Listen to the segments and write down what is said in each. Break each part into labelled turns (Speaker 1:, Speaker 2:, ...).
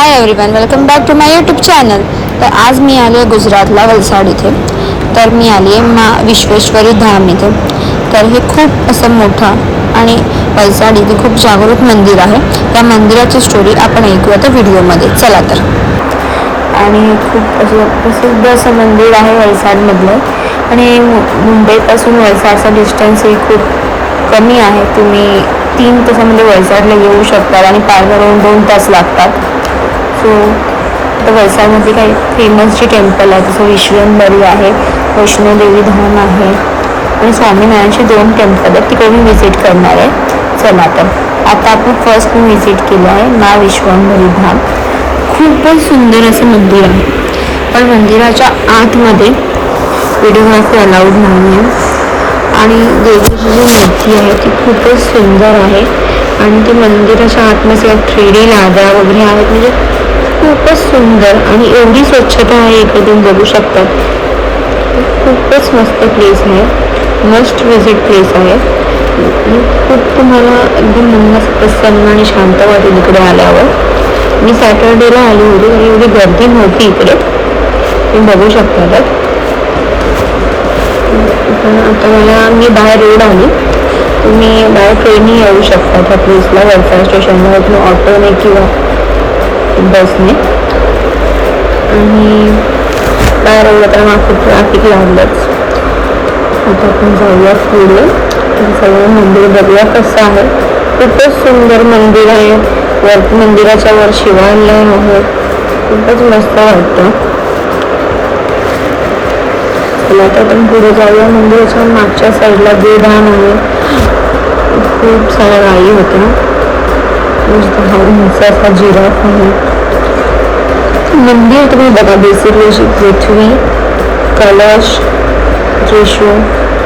Speaker 1: Hi everyone welcome back to my YouTube channel तर आज मी आले आहे गुजरातला वलसाड इथे. तर मी आली आहे मा विश्वेश्वरी धाम इथे. तर हे खूप असं मोठं आणि वलसाड इथे खूप जागरूक मंदिर आहे. त्या मंदिराची स्टोरी आपण ऐकूया त्या व्हिडिओमध्ये. चला तर. आणि खूप असं प्रसिद्ध असं मंदिर आहे वलसाडमधलं. आणि मुंबईपासून वलसाडचा डिस्टन्सही खूप कमी आहे. तुम्ही तीन तासामध्ये वलसाडला येऊ शकतात आणि पायदळून दोन तास लागतात. सो आता वलसाडमध्ये काही फेमस जे टेम्पल आहे जसं विश्वंभरी आहे वैष्णोदेवी धाम आहे आणि स्वामीनारायणचे दोन टेम्पल आहेत तिकडे मी व्हिजिट करणार आहे? चला तर. आता आपण फर्स्ट मी व्हिजिट केलं आहे मा विश्वंभरी धाम. खूपच सुंदर असं मंदिर आहे. पण मंदिराच्या आतमध्ये व्हिडिओग्राफी अलाउड नाही आहे आणि देवीची जी मूर्ती आहे ती खूपच सुंदर आहे. आणि ती मंदिराच्या आतमध्ये थ्री डी लाद्या वगैरे आहेत. म्हणजे खूपच सुंदर आणि एवढी स्वच्छता आहे इकडे तुम्ही बघू शकतात खूपच मस्त प्लेस आहे. मस्ट विजिट प्लेस आहे. खूप तुम्हाला एकदम मन असं प्रसन्न आणि शांत वाटेल इकडे आल्यावर. मी सॅटर्डेला आली होती आणि एवढी गर्दी नव्हती इकडे. तुम्ही बघू शकता तर पण आता मला मी बाहेर रोड आली. तुम्ही बाहेर ट्रेननी येऊ शकता त्या प्लेसला वलसाड स्टेशनला ऑटोने किंवा बसने आणि बाहेर एवढं तर मला ट्रॅफिक लागलंच आता आपण जाऊया पुढे सगळं मंदिर बघूया कसं आहे खूपच सुंदर मंदिर आहे वर मंदिराच्या वर शिवालय आहे खूपच मस्त वाटतं चला आता आपण पुढे जाऊया मंदिराच्या मागच्या साईडला गोधान आहे खूप साऱ्या गायी होत्या मस्त असा जिराफ आहे मंदिर तुम्ही बघा बेसिकली अशी पृथ्वी कलश त्रिशूळ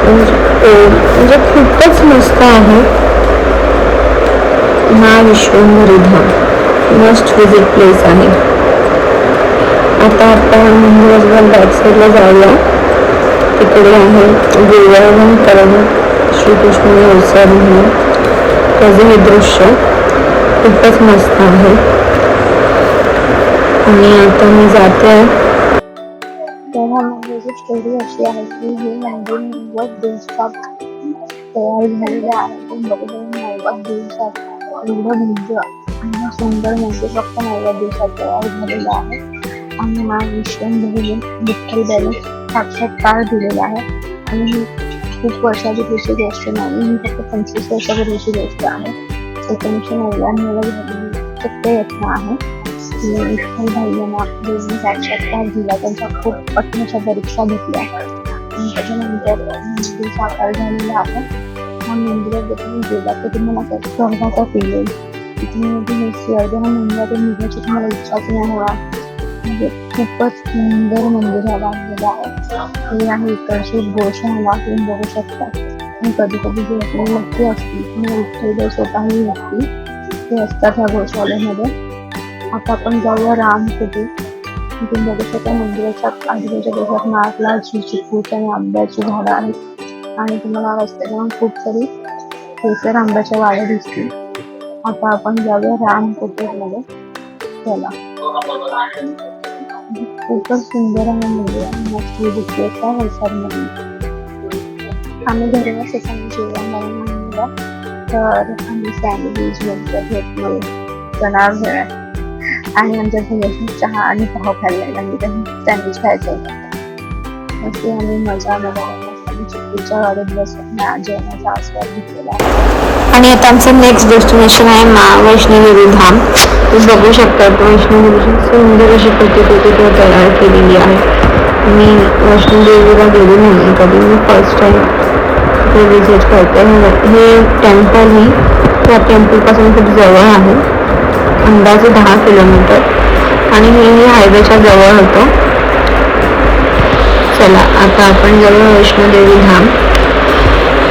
Speaker 1: म्हणजे खूपच मस्त आहे। हा Vishwambhari Dham must visit place आहे. आता आपण मंदिराच्या बॅक साईडला जाऊया. तिकडे आहे गोवर्धन करण, श्रीकृष्ण व्यवसाय म्हणून. हे दृश्य खूपच मस्त आहे. आणि आता मी जाते
Speaker 2: तर ह्या मंदिराची स्टोरी अशी आहे की हे मंदिर नव्वद दिवसात तयार झालेले आहे पण बघू नव्वद दिवसात एवढं भव्य आणि सुंदर मंदिर फक्त नव्वद दिवसात तयार झालेलं आहे आणि हा। विश्वंभरी विठ्ठल त्याने साक्षात्कार दिलेला आहे आणि ही। खूप वर्षापूर्वीची गोष्ट नाही ही फक्त पंचवीस वर्षापूर्वीची गोष्ट आहे एकोणीसशे नव्याण्णवला झालेली तो प्रयत्न आहे की विठ्ठल भाईंना देवीने साक्षात्कार दिला त्यांच्या खूप कठीण अशा परीक्षा घेतल्या आणि त्याच्यानंतर मंदिर साकार झालेलं आपण हा मंदिरात जर तुम्ही गेला तर तुम्हाला असं स्वर्गाचा फील येईल तिथे तुम्ही स्वर्ग हा मंदिरातून निघायची तुम्हाला इच्छाच नाही होणार म्हणजे खूपच सुंदर मंदिर हा बांधलेलं आहे हे आहे इकडचे गोशाला तुम्ही बघू शकता आणि कधी कधी जे आपली व्यक्ती असतील किंवा विठ्ठल स्वतःही व्यक्ती ते असतात ह्या गोशाळेमध्ये आता आपण जाऊया रामकुटी. इथे बघू शकता मंदिराच्या आजूबाजूच्या देशात नारळाची चिकूची आणि आंब्याची झाडं आहेत. आणि तुम्हाला रस्त्याच्या खूप सारी केसर आंब्याच्या वाड्या दिसतील. आता आपण जाऊया रामकुटीमध्ये चला. खूपच सुंदर आहे मंदिर. मोठी दिसते. त्या वलसाडमध्ये आम्ही घरूनच एखादं जेवण बनवून तर आम्ही सँडविच नंतर घेतलं चणा भेळ. आणि आमच्या घरी चहा आणि पाव खाल्ला आणि त्यांनी सँडविच खायचं होतं असे आम्ही मजा मजा चिकूच्या वाड्यात बसून जेवणाचा आस्वाद घेतलेला
Speaker 1: आणि आता आमचं नेक्स्ट डेस्टिनेशन आहे मा वैष्णोदेवी धाम. तुम्ही बघू शकता वैष्णोदेवीची सुंदर अशी प्रतिकृती तो तयार केलेली आहे. मी वैष्णोदेवीला गेली नाही कधी मी फर्स्ट टाइम ते विजिट करते. हे टेम्पल ही त्या टेम्पलपासून खूप जवळ आहे. अंदाजे दहा किलोमीटर. आणि हे हायवेच्या जवळ होतं. चला आता आपण जाऊ वैष्णोदेवी धाम.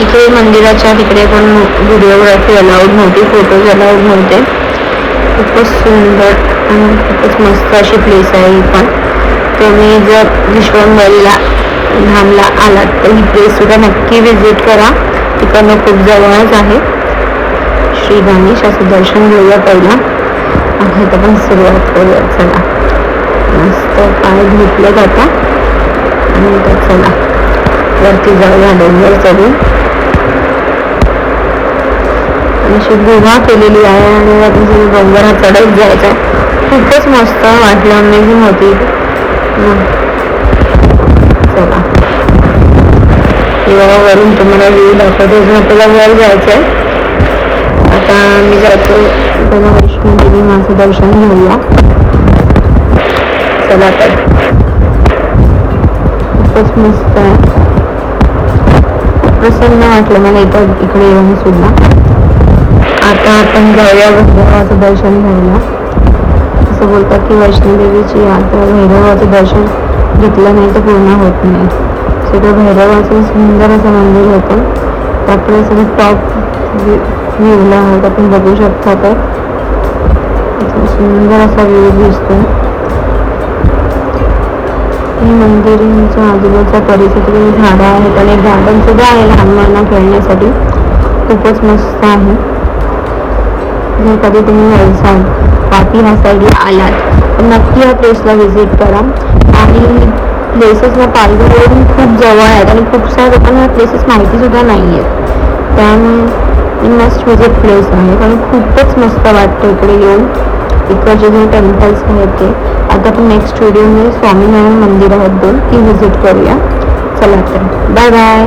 Speaker 1: इकडे मंदिराच्या तिकडे पण व्हिडिओग्राफी अलाउड नव्हती फोटोज अलाउड नव्हते. खूपच सुंदर आणि खूपच मस्त अशी प्लेस आहे ही पण. तुम्ही जर विश्वंबरीला धामला आलात तर ही प्लेस सुद्धा नक्की व्हिजिट करा. तिकडनं खूप जवळच आहे. श्री गणेश असं दर्शन घेऊया पहिला. आता पण सुरुवात करूया चला. मस्त पाय घेतलं जाता आणि तर चला वरती जाऊया डोंगर चढून आणि अशी गुहा केलेली आहे आणि वरती सगळी डोंगर हा चढत जायचा खूपच मस्त वाटलं अमेझिंग होती चला वरून तुम्हाला व्ह्यू दाखवतो. अजून आपल्याला वर जायचं आहे आता मी जातो तेव्हा वैष्णो देवी माझं दर्शन घेऊया. चला तर. खूपच मस्त आहे. प्रसन्न वाटलं मला इथं इकडे येऊन सुद्धा. आता आपण जाऊया भैरवाचं दर्शन घ्यायला. असं बोलतात की वैष्णोदेवीची आता भैरवाचं दर्शन घेतलं नाही तर पूर्ण होत नाही. सगळं भैरवाचं सुंदर असं मंदिर होतं. त्याकडे सगळे टॉप व्ह्यूला आहोत आपण बघू शकता तर सुंदर असा व्ह्यू दिसतो हे आजूबाजूचा परिसर झाडं आहेत आणि गार्डन सुद्धा आहे लहान मुलांना खेळण्यासाठी. खूपच मस्त आहे. जर कधी तुम्ही वलसाड पापी ह्या साईडला आलात तर नक्की या प्लेसला व्हिजिट करा. आणि प्लेसेस ना पालघरवरून खूप जवळ आहेत आणि खूप साऱ्या लोकांना ह्या प्लेसेस माहितीसुद्धा नाही आहेत त्यामुळे मस्ट व्हिजिट प्लेस आहे कारण खूपच मस्त वाटतं इकडे येऊन. इकडचे जे टेम्पल्स आहेत ते. आता आपण नेक्स्ट व्हिडिओमध्ये स्वामीनारायण मंदिर आहेत दोन ती व्हिजिट करूया. चला तर. Bye bye